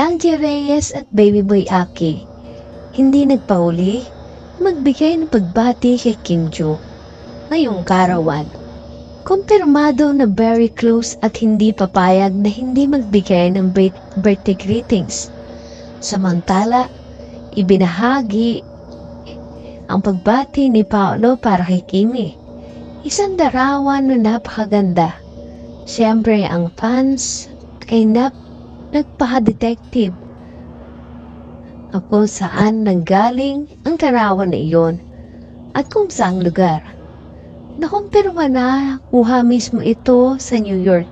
Angie Reyes at Baby Boy Aki hindi nagpauli magbigay ng pagbati kay Kim Joo ngayong karawan. Kumpirmado na very close at hindi papayag na hindi magbigay ng bir- birthday greetings. Samantala, ibinahagi ang pagbati ni Paolo para kay Kimi. Isang darawan na napakaganda. Siyempre ang fans kay Nap nagpaka-detective ako saan nanggaling ang karawan na iyon at kung saang lugar. Nakumpirma na kuha mismo ito sa New York.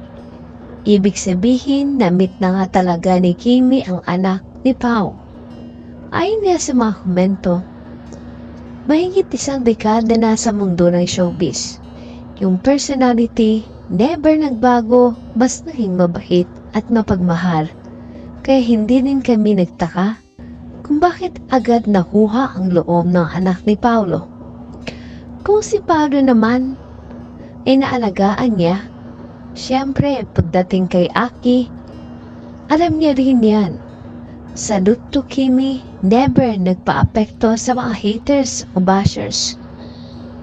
Ibig sabihin na meet na nga talaga ni Kimi ang anak ni Pao. Ayon nga sa mga komento, mahigit isang dekada na sa mundo ng showbiz. Yung personality never nagbago, mas naging mabait at mapagmahal. Kaya hindi din kami nagtaka kung bakit agad nakuha ang loob ng anak ni Paulo. Kung si Paulo naman ay naalagaan niya, siyempre pagdating kay Aki, alam niya rin yan. Salute to Kimi, never nagpa-apekto sa mga haters o bashers.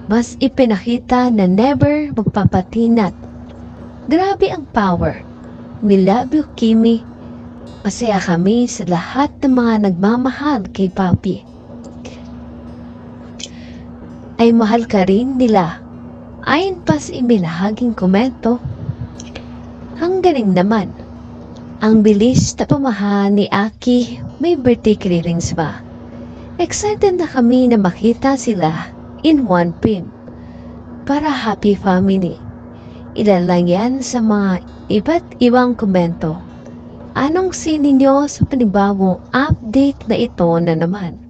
Mas ipinakita na never magpapatinat. Grabe ang power. We love you, Kimi. Masaya kami sa lahat ng mga nagmamahal kay Papi. Ay mahal ka rin nila. Ayon pa sa ibinahaging komento, ang galing naman. Ang bilis na pamaha ni Aki, may birthday clearings ba? Excited na kami na makita sila in one film. Para happy family. Ilan lang yan sa mga iba't ibang komento. Anong sinin sa panibagong update na ito na naman?